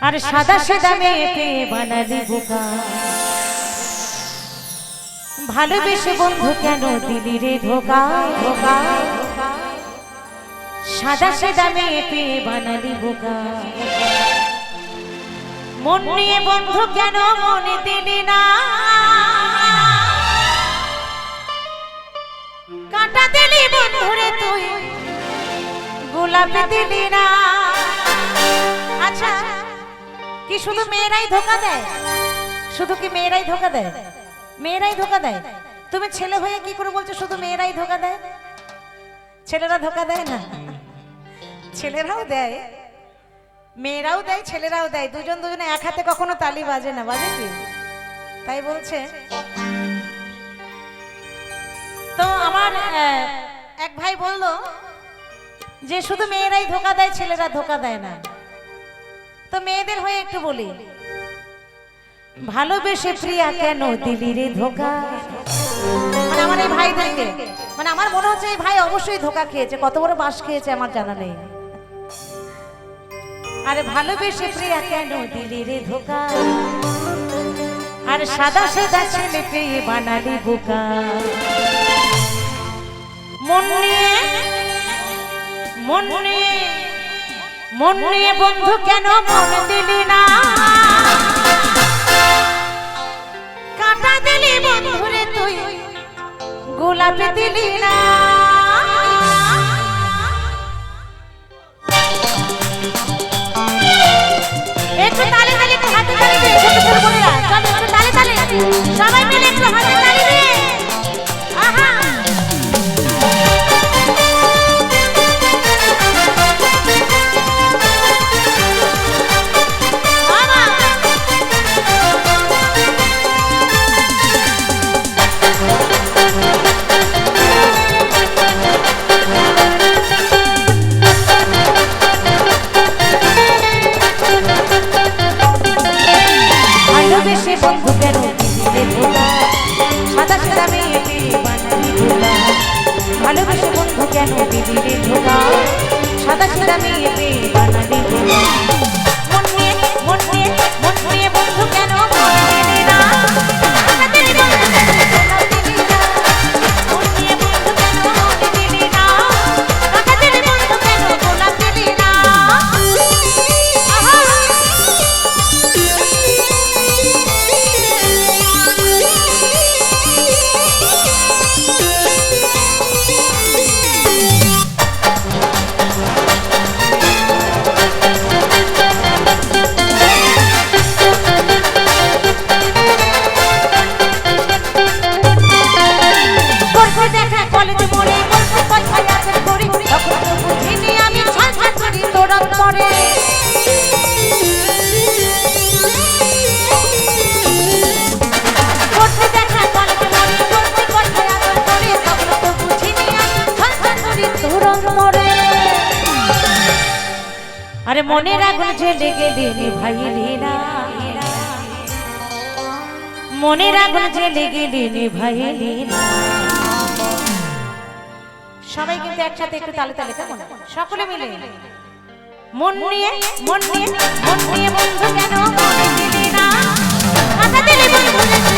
সাদা সাদা মেয়েকে বানালি বোকা। ভালোবেসে বন্ধু কেন দিলি রে ধোকা ধোকা সাদা সাদা মেয়েকে বানালি বোকা। মন নিয়ে বন্ধু কেন মনে দিলি না? কাটা দিলি বন্ধুরে তুই গোলাপি দিলি না। আচ্ছা। কি শুধু মেয়েরাই ধোকা দেয়? শুধু কি মেয়েরাই ধোকা দেয়? মেয়েরাই ধোকা দেয়? তুমি ছেলে হয়ে কি করে বলছো শুধু মেয়েরাই ধোকা দেয়? ছেলেরা ধোকা দেয় না। ছেলেরাও দেয়। মেয়েরাও দেয়, ছেলেরাও দেয়। দুজন দুজনে এক হাতে কখনো তালি বাজে না, বাজে কি? তাই বলছে। তো আমার এক ভাই বলল যে শুধু মেয়েরাই ধোকা দেয়, ছেলেরা ধোকা দেয় না। তো মেয়েদের হয়ে একটু বলি। ভালোবেসে প্রিয়া কেন দিলি রে ধোকা? মানে আমার এই ভাই থেকে মানে আমার মনে হচ্ছে এই ভাই অবশ্যই ধোকা খেয়েছে, কত বড় বাস খেয়েছে আমার জানা নেই। আরে ভালোবেসে প্রিয়া কেন দিলি রে ধোকা? আর সাদা সাদা ছেলে পেয়ে বানালি বোকা। মন নিয়ে মন নিয়ে মন বন্ধু কেন মন দিলি না? কাটা দিলি বন্ধুরে তুই, গোলাপি দিলি না। একটু তালে তালে হাতে তালি একটু তালে তালে। সবাই কেন দিলে ধোকা। সাদা মেয়ে মেয়েকে বানালি ধোকা। পরে আরে মনের আগুন জ্বেলে গেলে ভাইলি না মনের আগুন জ্বেলে গেলে ভাইলি না সবাই কিন্তু একসাথে একটু তালে তালে কেমন? সকলে মিলে। মন নিয়ে মন নিয়ে মন নিয়ে বন্ধু কেন মনে দিলি না? কথা দিলি বন্ধু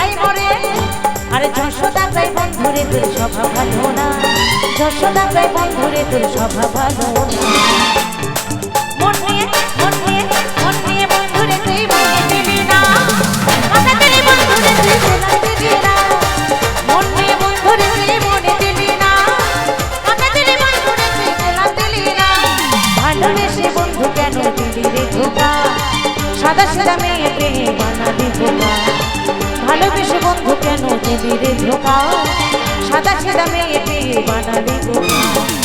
আরে যশোদা যাই বন্ধুরে তোর স্বভাব ভালো না। যশোদা যাই বন্ধুরে তোর স্বভাব ভালো না। মন নিয়ে সাদা সাদা মেয়ে পেয়ে বানালি ধোকা মন নিয়ে মন নিয়ে